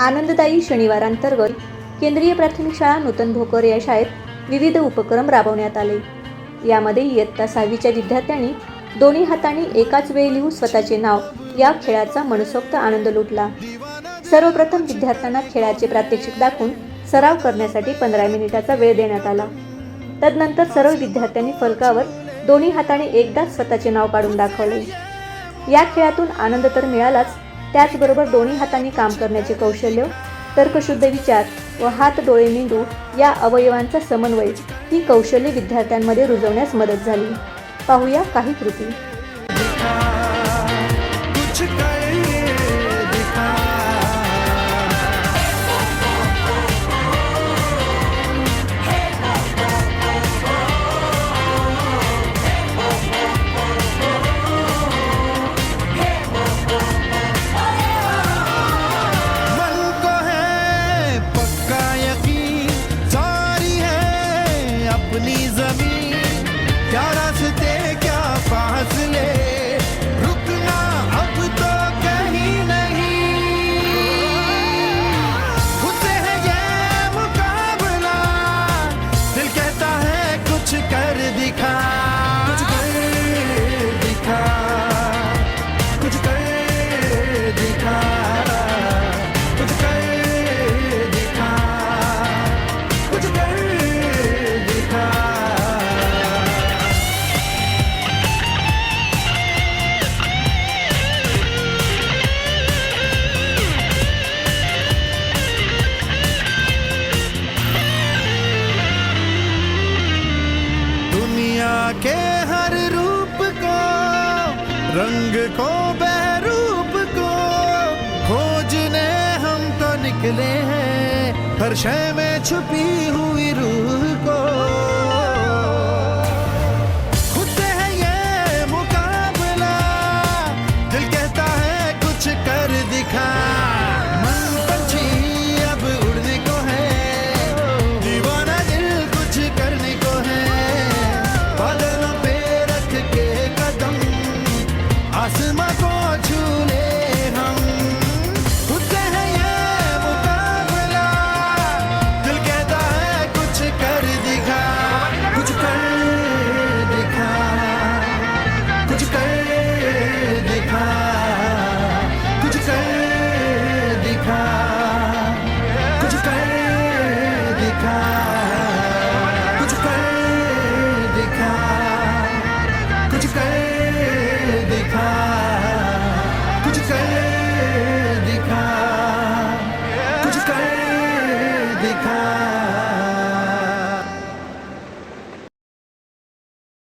आनंददायी शनिवारांतर्गत केंद्रीय प्राथमिक शाळा नूतन भोकर या शाळेत विविध उपक्रम राबवण्यात आले. यामध्ये इयत्ता सहावीच्या विद्यार्थ्यांनी दोन्ही हातांनी एकाच वेळी लिहून स्वतःचे नाव या खेळाचा मनसोक्त आनंद लुटला. सर्वप्रथम विद्यार्थ्यांना खेळाचे प्रात्यक्षिक दाखवून सराव करण्यासाठी पंधरा मिनिटाचा वेळ देण्यात आला. तदनंतर सर्व विद्यार्थ्यांनी फलकावर दोन्ही हाताने एकदाच स्वतःचे नाव काढून दाखवले. या खेळातून आनंद तर मिळालाच त्याचबरोबर दोन्ही हातांनी काम करण्याचे कौशल्य तर्कशुद्ध विचार व हात डोळे मेंदू या अवयवांचा समन्वय ही कौशल्य विद्यार्थ्यांमध्ये रुजवण्यास मदत झाली. पाहूया काही कृती. अपनी ज़मीन, क्या रास्ते, क्या फासले? रुकना अब तो कहीं नहीं। खुदसे है ये मुकाबला, दिल कहता है कुछ कर दिखा। दुनिया के हर रूप को, रंग को, बहरूप को, खोजने हम तो निकले हैं, हर शय में छुपी हुई को become